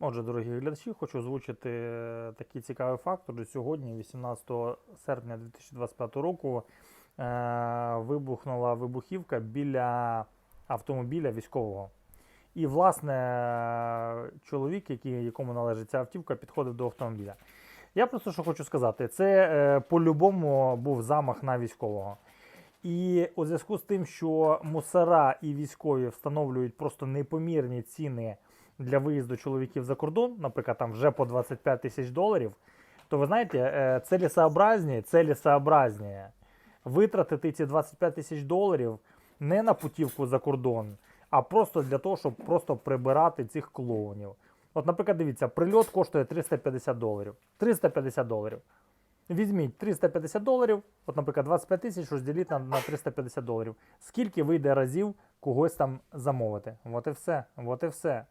Отже, дорогі глядачі, хочу озвучити е, такий цікавий факт. Отже, сьогодні, 18 серпня 2025 року, е, вибухнула вибухівка біля автомобіля військового. І, власне, чоловік, який, якому належить ця автівка, підходив до автомобіля. Я просто що хочу сказати: це е, по-любому був замах на військового. І у зв'язку з тим, що мусора і військові встановлюють просто непомірні ціни для виїзду чоловіків за кордон, наприклад, там вже по 25 тисяч доларів, то ви знаєте, е, целесообразні, целесообразні витратити ці 25 тисяч доларів не на путівку за кордон, а просто для того, щоб просто прибирати цих клоунів. От, наприклад, дивіться, прильот коштує 350 доларів. 350 доларів. Візьміть 350 доларів, от, наприклад, 25 тисяч розділіть на, на 350 доларів. Скільки вийде разів когось там замовити? От і все. От і все.